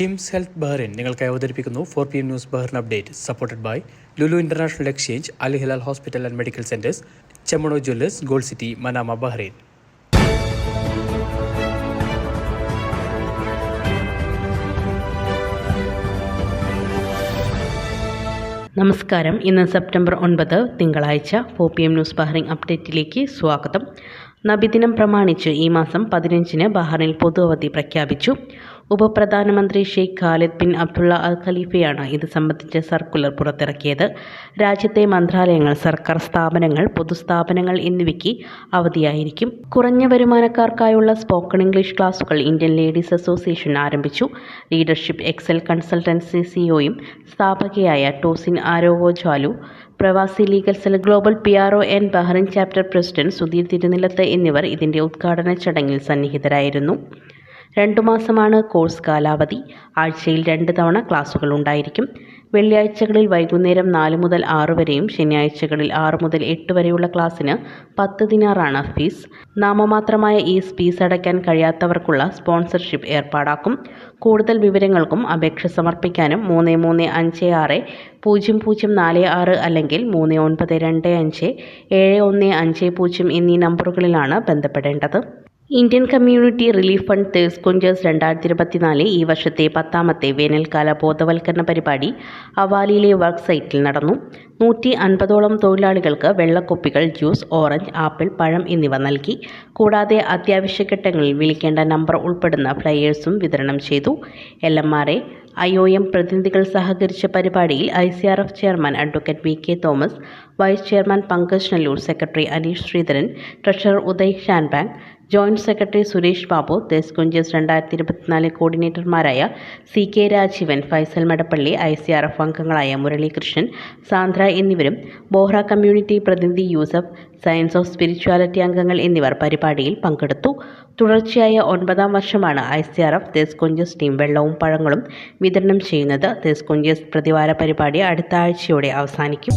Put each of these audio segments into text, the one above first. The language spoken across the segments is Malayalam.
കിംസ് ഹെൽത്ത് ബഹ്റിൻ നിങ്ങൾക്കായി അവതരിപ്പിക്കുന്നു four P M news Bahrain update supported by Lulu international exchange Al Hilal hospital and medical centres Chemmanur jewellers gold city Manama Bahrain നമസ്കാരം. ഇന്ന് സെപ്റ്റംബർ ഒൻപത് തിങ്കളാഴ്ച four P M news Bahrain അപ്ഡേറ്റിലേക്ക് സ്വാഗതം. നബിദിനം പ്രമാണിച്ച് ഈ മാസം പതിനഞ്ചിന് ബഹ്റിനിൽ പൊതു അവധി പ്രഖ്യാപിച്ചു. ഉപപ്രധാനമന്ത്രി Sheikh Khalid bin Abdulla Al ഖലീഫയാണ് ഇത് സംബന്ധിച്ച് സർക്കുലർ പുറത്തിറക്കിയത്. രാജ്യത്തെ മന്ത്രാലയങ്ങൾ സർക്കാർ സ്ഥാപനങ്ങൾ പൊതുസ്ഥാപനങ്ങൾ എന്നിവയ്ക്ക് അവധിയായിരിക്കും. കുറഞ്ഞ വരുമാനക്കാർക്കായുള്ള സ്പോക്കൺ ഇംഗ്ലീഷ് ക്ലാസുകൾ ഇന്ത്യൻ ലേഡീസ് അസോസിയേഷൻ ആരംഭിച്ചു. ലീഡർഷിപ്പ് എക്സൽ കൺസൾട്ടൻസി സിഒയും സ്ഥാപകയായ Tosin Arowojolu Pravasi legal cell global P R O N Bahrain chapter president Sudheer Thirunilath എന്നിവർ ഇതിന്റെ ഉദ്ഘാടന ചടങ്ങിൽ സന്നിഹിതരായിരുന്നു. രണ്ടു മാസമാണ് കോഴ്സ് കാലാവധി. ആഴ്ചയിൽ രണ്ട് തവണ ക്ലാസുകൾ ഉണ്ടായിരിക്കും. വെള്ളിയാഴ്ചകളിൽ വൈകുന്നേരം നാല് മുതൽ ആറ് വരെയും ശനിയാഴ്ചകളിൽ ആറ് മുതൽ എട്ട് വരെയുള്ള ക്ലാസ്സിന് പത്ത് ദിനാറാണ് ഫീസ്. നാമമാത്രമായ ഈ ഫീസ് അടയ്ക്കാൻ കഴിയാത്തവർക്കുള്ള സ്പോൺസർഷിപ്പ് ഏർപ്പാടാക്കും. കൂടുതൽ വിവരങ്ങൾക്കും അപേക്ഷ സമർപ്പിക്കാനും മൂന്ന് മൂന്ന് അഞ്ച് ആറ് പൂജ്യം പൂജ്യം നാല് ആറ് അല്ലെങ്കിൽ മൂന്ന് ഒൻപത് രണ്ട് അഞ്ച് ഏഴ് ഒന്ന് അഞ്ച് പൂജ്യം എന്നീ നമ്പറുകളിലാണ് ബന്ധപ്പെടേണ്ടത്. Indian community relief fund thirst quenchers രണ്ടായിരത്തി ഇരുപത്തിനാല് ഈ വർഷത്തെ പത്താമത്തെ വേനൽക്കാല ബോധവൽക്കരണ പരിപാടി അവാലിയിലെ വർക്ക് സൈറ്റിൽ നടന്നു. നൂറ്റി അൻപതോളം തൊഴിലാളികൾക്ക് വെള്ളക്കുപ്പികൾ ജ്യൂസ് ഓറഞ്ച് ആപ്പിൾ പഴം എന്നിവ നൽകി. കൂടാതെ അത്യാവശ്യ ഘട്ടങ്ങളിൽ വിളിക്കേണ്ട നമ്പർ ഉൾപ്പെടുന്ന ഫ്ലയേഴ്സും വിതരണം ചെയ്തു. L M R A I O M പ്രതിനിധികൾ സഹകരിച്ച പരിപാടിയിൽ I C R F chairman advocate V K Thomas vice chairman Pankaj Nallur secretary Aneesh Sreedharan treasurer Uday Shanbhag joint secretary Suresh Babu thirst quenchers രണ്ടായിരത്തി ഇരുപത്തിനാല് കോർഡിനേറ്റർമാരായ C K Rajeevan Faisal Madappally I C R F അംഗങ്ങളായ മുരളീകൃഷ്ണൻ സാന്ദ്ര എന്നിവരും ബോഹ്റ കമ്മ്യൂണിറ്റി പ്രതിനിധി യൂസഫ് സയൻസ് ഓഫ് സ്പിരിച്വാലിറ്റി അംഗങ്ങൾ എന്നിവർ പരിപാടിയിൽ പങ്കെടുത്തു. തുടർച്ചയായ ഒൻപതാം വർഷമാണ് ഐ സി ആർ എഫ് ദേശ് കുഞ്ചേഴ്സ് ടീം വെള്ളവും പഴങ്ങളും വിതരണം ചെയ്യുന്നത്. ദേശ് കുഞ്ചേഴ്സ് പ്രതിവാര പരിപാടി അടുത്ത ആഴ്ചയോടെ അവസാനിക്കും.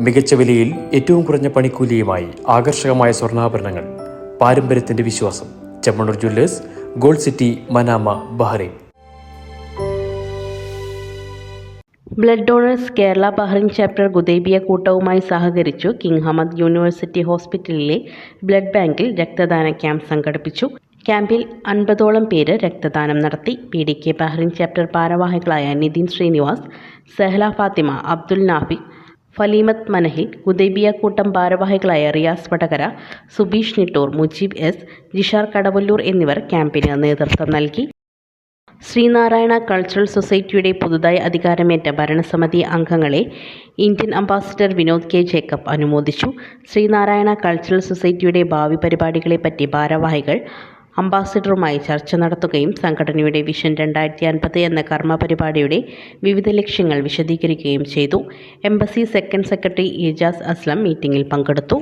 മികച്ച വിലയിൽ ഏറ്റവും കുറഞ്ഞ പണിക്കൂലിയുമായി ആകർഷകമായ സ്വർണാഭരണങ്ങൾ. പാരമ്പര്യത്തിന്റെ വിശ്വാസം. Chemmanur jewellers gold city Manama Bahrain. Blood donors Kerala Bahrain chapter ഗുദേബിയ കൂട്ടവുമായി സഹകരിച്ചു കിങ് ഹമദ് യൂണിവേഴ്സിറ്റി ഹോസ്പിറ്റലിലെ ബ്ലഡ് ബാങ്കിൽ രക്തദാന ക്യാമ്പ് സംഘടിപ്പിച്ചു. ക്യാമ്പിൽ അൻപതോളം പേര് രക്തദാനം നടത്തി. P D K Bahrain chapter ഭാരവാഹികളായ നിതിൻ ശ്രീനിവാസ് സെഹ്ല ഫാത്തിമ അബ്ദുൽ നാഫിക് ഫലീമത്ത് മനഹിൽ ഹുദൈബിയ കൂട്ടം ഭാരവാഹികളായ റിയാസ് വടകര സുബീഷ് നിട്ടൂർ മുജീബ് എസ് ജിഷാർ കടവല്ലൂർ എന്നിവർ ക്യാമ്പിന് നേതൃത്വം നൽകി. ശ്രീനാരായണ കൾച്ചറൽ സൊസൈറ്റിയുടെ പുതുതായി അധികാരമേറ്റ ഭരണസമിതി അംഗങ്ങളെ Indian ambassador Vinod K Jacob അനുമോദിച്ചു. ശ്രീനാരായണ കൾച്ചറൽ സൊസൈറ്റിയുടെ ഭാവി പരിപാടികളെപ്പറ്റി ഭാരവാഹികൾ അംബാസിഡറുമായി ചർച്ച നടത്തുകയും സംഘടനയുടെ വിഷൻ രണ്ടായിരത്തി അൻപത് എന്ന കർമ്മ പരിപാടിയുടെ വിവിധ ലക്ഷ്യങ്ങൾ വിശദീകരിക്കുകയും ചെയ്തു. Embassy second secretary Ijas Aslam മീറ്റിംഗിൽ പങ്കെടുത്തു.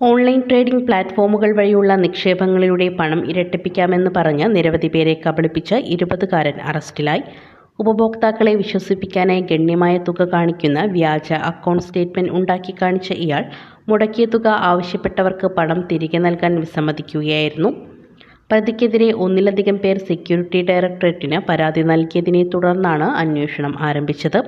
ഓൺലൈൻ ട്രേഡിംഗ് പ്ലാറ്റ്ഫോമുകൾ വഴിയുള്ള നിക്ഷേപങ്ങളിലൂടെ പണം ഇരട്ടിപ്പിക്കാമെന്ന് പറഞ്ഞ് നിരവധി പേരെ കബളിപ്പിച്ച ഇരുപതുകാരൻ അറസ്റ്റിലായി. ഉപഭോക്താക്കളെ വിശ്വസിപ്പിക്കാനായി ഗണ്യമായ തുക കാണിക്കുന്ന വ്യാജ അക്കൗണ്ട് സ്റ്റേറ്റ്മെന്റ് ഉണ്ടാക്കി കാണിച്ച ഇയാൾ മുടക്കിയ തുക ആവശ്യപ്പെട്ടവർക്ക് പണം തിരികെ നൽകാൻ വിസമ്മതിക്കുകയായിരുന്നു. പ്രതിക്കെതിരെ ഒന്നിലധികം പേർ സെക്യൂരിറ്റി ഡയറക്ടറേറ്റിന് പരാതി നൽകിയതിനെ തുടർന്നാണ് അന്വേഷണം ആരംഭിച്ചത്.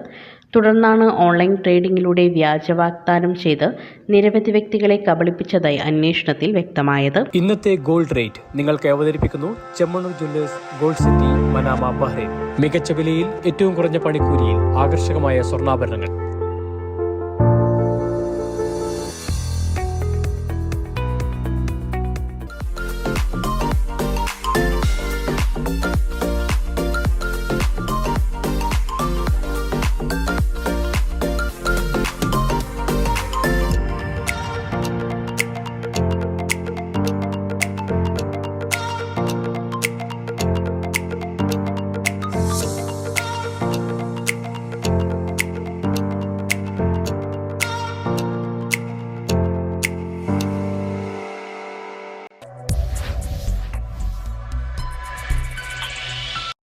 തുടർന്നാണ് ഓൺലൈൻ ട്രേഡിംഗിലൂടെ വ്യാജ വാഗ്ദാനം ചെയ്ത് നിരവധി വ്യക്തികളെ കബളിപ്പിച്ചതായി അന്വേഷണത്തിൽ വ്യക്തമായത്. ഇന്നത്തെ ഗോൾഡ് റേറ്റ് നിങ്ങൾക്ക് അവതരിപ്പിക്കുന്നു Chemmanur jewellers gold city Manama Bahrain. മികച്ച വിലയിൽ ഏറ്റവും കുറഞ്ഞ പണിക്കൂലിയിൽ ആകർഷകമായ സ്വർണാഭരണങ്ങൾ.